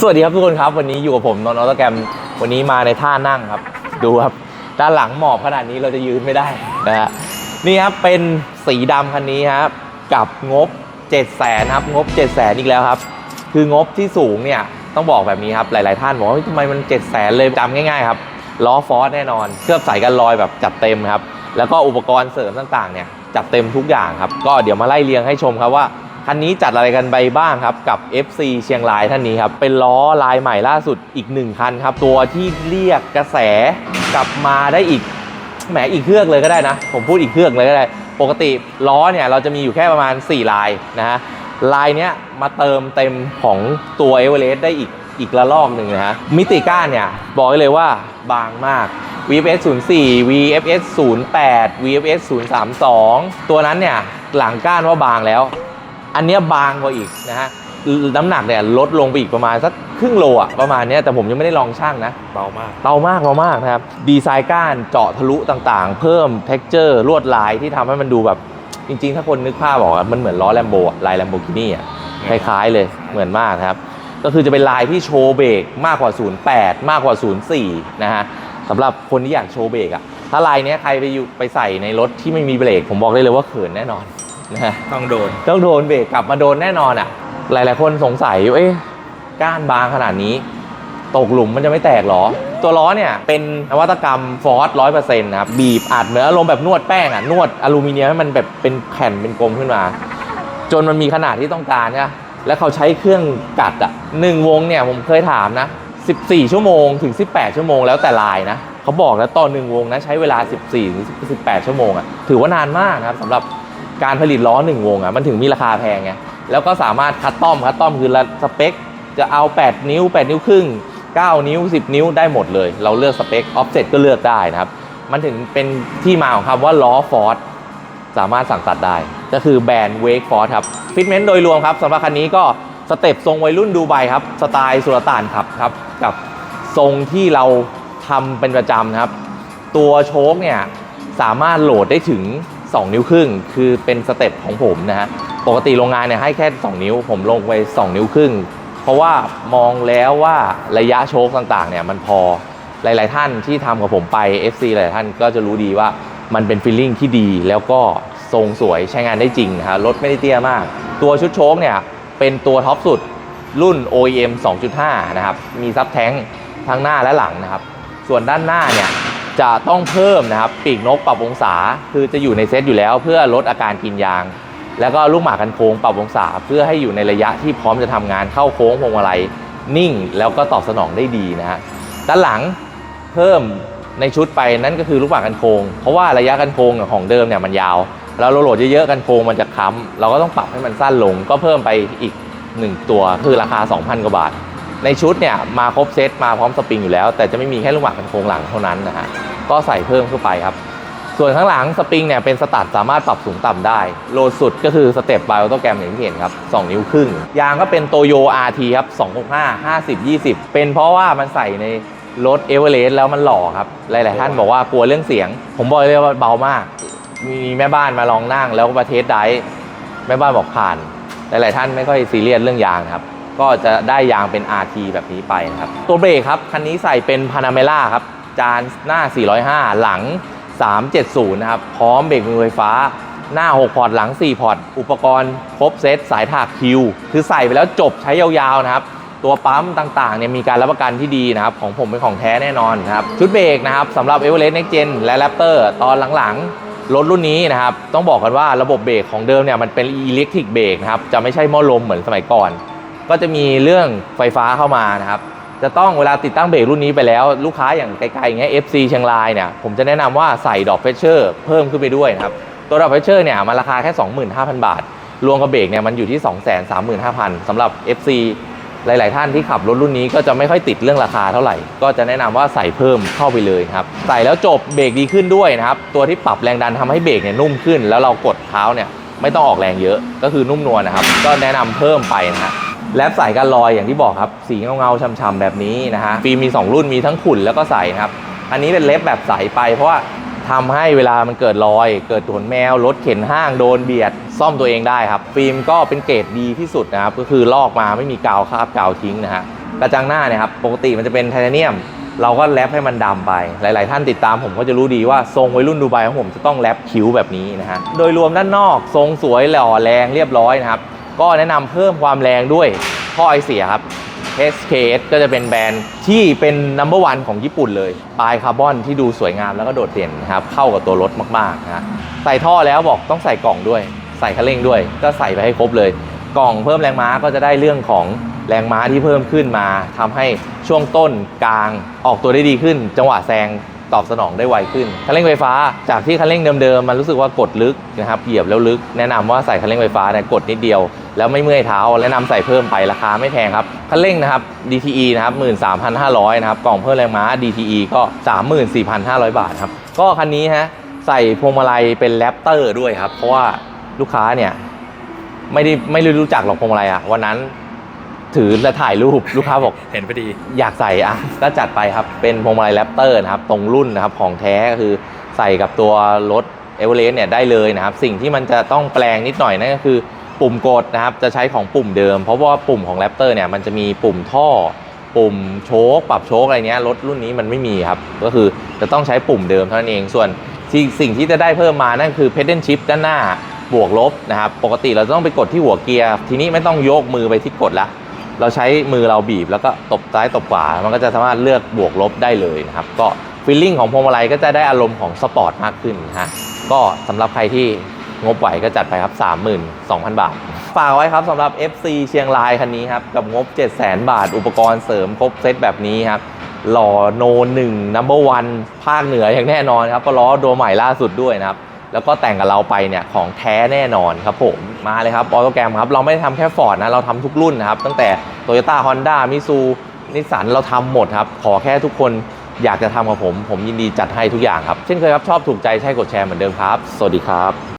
สวัสดีครับทุกคนครับ วันนี้อยู่กับผมนนท์ออตแกรมวันนี้มาในท่านั่งครับ ดูครับ ด้านหลังหมอบขนาดนี้เราจะยืนไม่ได้นะฮะนี่ครับเป็นสีดำคันนี้ครับกับงบ 7 0 0 0 0ครับงบ 7 0 0 0 0อีกแล้วครับ คืองบที่สูงเนี่ยต้องบอกแบบนี้ครับหลาย ๆ ท่านบอกว่าทำไมมัน 7 0 0 0 0 0เลยจำง่าย ๆ ครับล้อฟอร์สแน่นอน เคลือบใสกันรอยแบบจัดเต็มครับ แล้วก็อุปกรณ์เสริมต่าง ๆ เนี่ยจัดเต็มทุกอย่างครับ ก็เดี๋ยวมาไล่เรียงให้ชมครับว่า คันนี้จัดอะไรกันไปบ้างครับกับ FC เชียงรายท่านนี้ครับ เป็นล้อลายใหม่ล่าสุดอีกหนึ่งคันครับ ตัวที่เรียกกระแสกลับมาได้อีกแหมอีกเครื่องเลยก็ได้นะ ผมพูดอีกเครื่องเลยก็ได้ ปกติล้อเนี่ยเราจะมีอยู่แค่ประมาณ 4 ลายนะฮะลายเนี้ยมาเติมเต็มของตัวเอเวอเรสต์ได้อีกอีกระลอกหนึ่งนะฮะมิติก้านเนี่ยบอกเลยว่าบางมาก VFS 04 VFS 08 VFS 032 ตัวนั้นเนี่ยหลังก้านว่าบางแล้ว อันเนี้ยบางกว่าอีกนะฮะน้ำหนักเนี่ยลดลงไปอีกประมาณสักครึ่งโลอะประมาณเนี้ยแต่ผมยังไม่ได้ลองช่างนะเบามากเบามากเบามากนะครับดีไซน์ก้านเจาะทะลุต่างๆ เพิ่ม t e x t อร์ลวดลายที่ทำให้มันดูแบบจริง ๆ ถ้าคนนึกภาพบอกอะมันเหมือนล้อแลมโบลายแลมโบกินี่อะคล้ายๆเลยเหมือนมากนะครับ ก็คือจะเป็นลายที่โชว์เบรกมากกว่า 08 มากกว่า 04 นะฮะสำหรับคนที่อยากโชว์เบรกอะถ้าลายเนี้ยใครไปอยู่ไปใส่ในรถที่ไม่มีเบรกผมบอกได้เลยว่าเขินแน่นอน นะฮะต้องโดน ต้องโดนเบรกกลับมาโดนแน่นอนอะ หลาย ๆ คนสงสัยว่าเอ๊ะก้านบางขนาดนี้ ตกหลุมมันจะไม่แตกหรอ ตัวล้อเนี่ยเป็นนวัตกรรมฟอร์สร้อยเปอร์เซ็นต์นะครับ บีบอัดเหมือนอารมณ์แบบนวดแป้งอะ นวดอลูมิเนียมให้มันแบบเป็นแผ่นเป็นกลมขึ้นมา จนมันมีขนาดที่ต้องการใช่ไหมแล้วเขาใช้เครื่องกัดอะหนึ่งวงเนี่ยผมเคยถามนะ 14 ชั่วโมงถึง 18 ชั่วโมงแล้วแต่ลายนะเขาบอกแล้วต่อหนึ่งวงนะใช้เวลา 14ถึง18 ชั่วโมงอะถือว่านานมากนะครับสำหรับ การผลิตล้อหนึ่งวงอะมันถึงมีราคาแพงไงแล้วก็สามารถคัดต้อมคัดต้อมคือสเปค จะเอา 8 นิ้ว 8 นิ้วครึ่ง 9 นิ้ว 10 นิ้วได้หมดเลย เราเลือกสเปคออฟเซ็ตก็เลือกได้นะครับ มันถึงเป็นที่มาของคำว่าล้อฟอร์ดสามารถสั่งตัดได้ ก็คือแบรนด์เวกฟอร์ดครับฟิตเมนต์โดยรวมครับสำหรับคันนี้ก็สเต็ปทรงวัยรุ่นดูไบครับ สไตล์สุลต่านครับครับ กับทรงที่เราทำเป็นประจำนะครับ ตัวโชคเนี่ยสามารถโหลดได้ถึง 2 นิ้วครึ่ง คือเป็นสเต็ปของผมนะฮะปกติโรงงานเนี่ยให้แค่ 2 นิ้ว ผมลงไป 2 นิ้วครึ่ง เพราะว่ามองแล้วว่าระยะโชคต่างๆเนี่ยมันพอหลาย ๆ ท่านที่ทำกับผมไป FC หลายท่านก็จะรู้ดีว่ามันเป็นฟีลลิ่งที่ดีแล้วก็ทรงสวยใช้งานได้จริงนะฮะรถไม่ได้เตี้ยมาก ตัวชุดโชคเนี่ยเป็นตัวท็อปสุดรุ่น OEM 2.5 นะครับ มีซับแท้งทั้งหน้าและหลังนะครับ ส่วนด้านหน้าเนี่ย จะต้องเพิ่มนะครับปีกนกปรับองศาคือจะอยู่ในเซตอยู่แล้ว เพื่อลดอาการกินยาง แล้วก็ลูกหมากันโค้งปรับองศา เพื่อให้อยู่ในระยะที่พร้อมจะทำงานเข้าโค้งพวงมาลัยนิ่ง แล้วก็ตอบสนองได้ดีนะฮะด้านหลังเพิ่มในชุดไปนั่นก็คือลูกหมากันโค้งเพราะว่าระยะกันโค้งของเดิมเนี่ยมันยาวแล้วเราโหลดเยอะๆกันโค้งมันจะค้ำเราก็ต้องปรับให้มันสั้นลงก็เพิ่มไปอีก 1 ตัวคือราคา 2,000 กว่าบาท ในชุดเนี่ยมาครบเซตมาพร้อมสปริงอยู่แล้ว แต่จะไม่มีแค่ลูกหมากกันโค้งหลังเท่านั้นนะฮะก็ใส่เพิ่มเข้าไปครับ ส่วนข้างหลังสปริงเนี่ยเป็นสตัดสามารถปรับสูงต่ำได้ โลดสุดก็คือสเต็ปไบโอโตแกรมอย่างที่เห็นครับ 2 นิ้วครึ่ง ยางก็เป็นโตโย RT ครับ265 50 20 เป็นเพราะว่ามันใส่ในรถเอเวอเรสต์แล้วมันหล่อครับ หลาย ๆ ท่านบอกว่ากลัวเรื่องเสียง ผมบอกเลยว่าเบามาก มีแม่บ้านมาลองนั่งแล้วก็มาเทสไดแม่บ้านบอกผ่าน หลาย ๆ ท่านไม่ค่อยซีเรียสเรื่องยางครับ ก็จะได้ยางเป็น RT แบบนี้ไปนะครับ ตัวเบรกครับ คันนี้ใส่เป็นพานาเมล่าครับ จานหน้า 405 หลัง 370 นะครับ พร้อมเบรกมือไฟฟ้า หน้า 6 พอร์ต หลัง 4 พอร์ต อุปกรณ์ครบเซตสายถากคิว คือใส่ไปแล้วจบใช้ยาวๆนะครับ ตัวปั๊มต่างๆเนี่ยมีการรับประกันที่ดีนะครับ ของผมเป็นของแท้แน่นอนนะครับ ชุดเบรกนะครับสำหรับ e v e r e s t Next Gen และ Raptor ตอนหลังๆรถรุ่นนี้นะครับ ต้องบอกกันว่าระบบเบรกของเดิมเนี่ยมันเป็นอิเล็กทริกเบรกนะครับ จะไม่ใช่หม้อลมเหมือนสมัยก่อน ก็จะมีเรื่องไฟฟ้าเข้ามานะครับ จะต้องเวลาติดตั้งเบรกรุ่นนี้ไปแล้ว ลูกค้าอย่างไกลๆอย่างเงี้ย FC เชียงรายเนี่ยผมจะแนะนำว่าใส่ดอกเฟเชอร์เพิ่มขึ้นไปด้วยนะครับ ตัวดอกเฟเชอร์เนี่ยมันราคาแค่ 25,000 บาท รวมกับเบรกเนี่ยมันอยู่ที่ 235,000สำหรับ FC หลาย ๆ ท่านที่ขับรถรุ่นนี้ก็จะไม่ค่อยติดเรื่องราคาเท่าไหร่ ก็จะแนะนำว่าใส่เพิ่มเข้าไปเลยครับ ใส่แล้วจบเบรกดีขึ้นด้วยนะครับ ตัวที่ปรับแรงดันทำให้เบรกเนี่ยนุ่มขึ้น แล้วเรากดเท้าเนี่ยไม่ต้องออกแรงเยอะ ก็คือนุ่มนวลนะครับ ก็แนะนำเพิ่มไปนะฮะ แลบใสกันรอยอย่างที่บอกครับ สีเงาๆช่ำๆแบบนี้นะฮะฟิล์มมี 2 รุ่นมีทั้งขุ่นแล้วก็ใสครับ อันนี้เป็นเล็บแบบใสไป เพราะว่าทำให้เวลามันเกิดรอย เกิดขนแมว รถเข็นห้างโดนเบียด ซ่อมตัวเองได้ครับ ฟิล์มก็เป็นเกรดดีที่สุดนะครับ ก็คือลอกมาไม่มีกาวคราบกาวทิ้งนะฮะกระจังหน้าเนี่ยครับปกติมันจะเป็นไทเทเนียม เราก็แรปให้มันดำไป หลาย ๆ ท่านติดตามผมก็จะรู้ดีว่าทรงวัยรุ่นดูไบของผมจะต้องแรปคิ้วแบบนี้นะฮะโดยรวมด้านนอกทรงสวยหล่อแรงเรียบร้อยนะครับ ก็แนะนำเพิ่มความแรงด้วยท่อไอเสียครับ SKS ก็จะเป็นแบรนด์ที่เป็นนัมเบอร์วันของญี่ปุ่นเลย ปลายคาร์บอนที่ดูสวยงามแล้วก็โดดเด่นนะครับ เข้ากับตัวรถมากๆนะฮะใส่ท่อแล้วบอกต้องใส่กล่องด้วย ใส่คันเร่งด้วย ก็ใส่ไปให้ครบเลย กล่องเพิ่มแรงม้าก็จะได้เรื่องของแรงม้าที่เพิ่มขึ้นมาทำให้ช่วงต้นกลางออกตัวได้ดีขึ้น จังหวะแซงตอบสนองได้ไวขึ้น คันเร่งไฟฟ้า จากที่คันเร่งเดิมๆมันรู้สึกว่ากดลึกนะครับ เหยียบแล้วลึก แนะนำว่าใส่คันเร่งไฟฟ้าเนี่ยกดนิดเดียว แล้วไม่เมื่อยเท้าแนะนำใส่เพิ่มไปราคาไม่แพงครับคันเร่งนะครับ DTE นะครับ 13,500 นะครับ กล่องเพิ่มแรงม้า DTE ก็ 34,500 บาทครับ ก็คันนี้ฮะใส่พวงมาลัยเป็นแรปเตอร์ด้วยครับ เพราะว่าลูกค้าเนี่ยไม่ได้ไม่ได้รู้จักหรอกพวงมาลัยอะวันนั้นถือและถ่ายรูปลูกค้าบอกเห็นพอดี อยากใส่อะก็จัดไปครับ เป็นพวงมาลัยแรปเตอร์นะครับ ตรงรุ่นนะครับของแท้ก็คือใส่กับตัวรถเอเวอเรสต์เนี่ยได้เลยนะครับ สิ่งที่มันจะต้องแปลงนิดหน่อยนั่นก็คือ ปุ่มกดนะครับจะใช้ของปุ่มเดิม เพราะว่าปุ่มของแรปเตอร์เนี่ยมันจะมีปุ่มท่อ ปุ่มโชคปรับโชคอะไรเนี้ยรถรุ่นนี้มันไม่มีครับ ก็คือจะต้องใช้ปุ่มเดิมเท่านั้นเองส่วนสิ่งที่จะได้เพิ่มมานั่นคือ pedal shift ด้านหน้าบวกลบนะครับปกติเราต้องไปกดที่หัวเกียร์ ทีนี้ไม่ต้องโยกมือไปที่กดละเราใช้มือเราบีบแล้วก็ตบซ้ายตบขวา มันก็จะสามารถเลือกบวกลบได้เลยนะครับ ก็ฟีลลิ่งของพวงมาลัยก็จะได้อารมณ์ของสปอร์ตมากขึ้นนะฮะก็สำหรับใครที่ งบไหวก็จัดไปครับ 32,000 บาท ฝากไว้ครับสำหรับ FC เชียงรายคันนี้ครับ กับงบ 700,000 บาท อุปกรณ์เสริมครบเซตแบบนี้ครับหล่อโนหนึ่งนัมเบอร์วันภาคเหนืออย่างแน่นอนครับก็ล้อตัวใหม่ล่าสุดด้วยนะครับ แล้วก็แต่งกับเราไปเนี่ยของแท้แน่นอนครับผมมาเลยครับออโตแกรมครับ เราไม่ได้ทำแค่ฟอร์ดนะเราทำทุกรุ่นนะครับ ตั้งแต่ Toyota Honda มิซูนิสสันเราทำหมดครับ ขอแค่ทุกคนอยากจะทำกับผม ผมยินดีจัดให้ทุกอย่างครับ เช่นเคยครับ ชอบถูกใจใช่กดแชร์เหมือนเดิมครับ สวัสดีครับ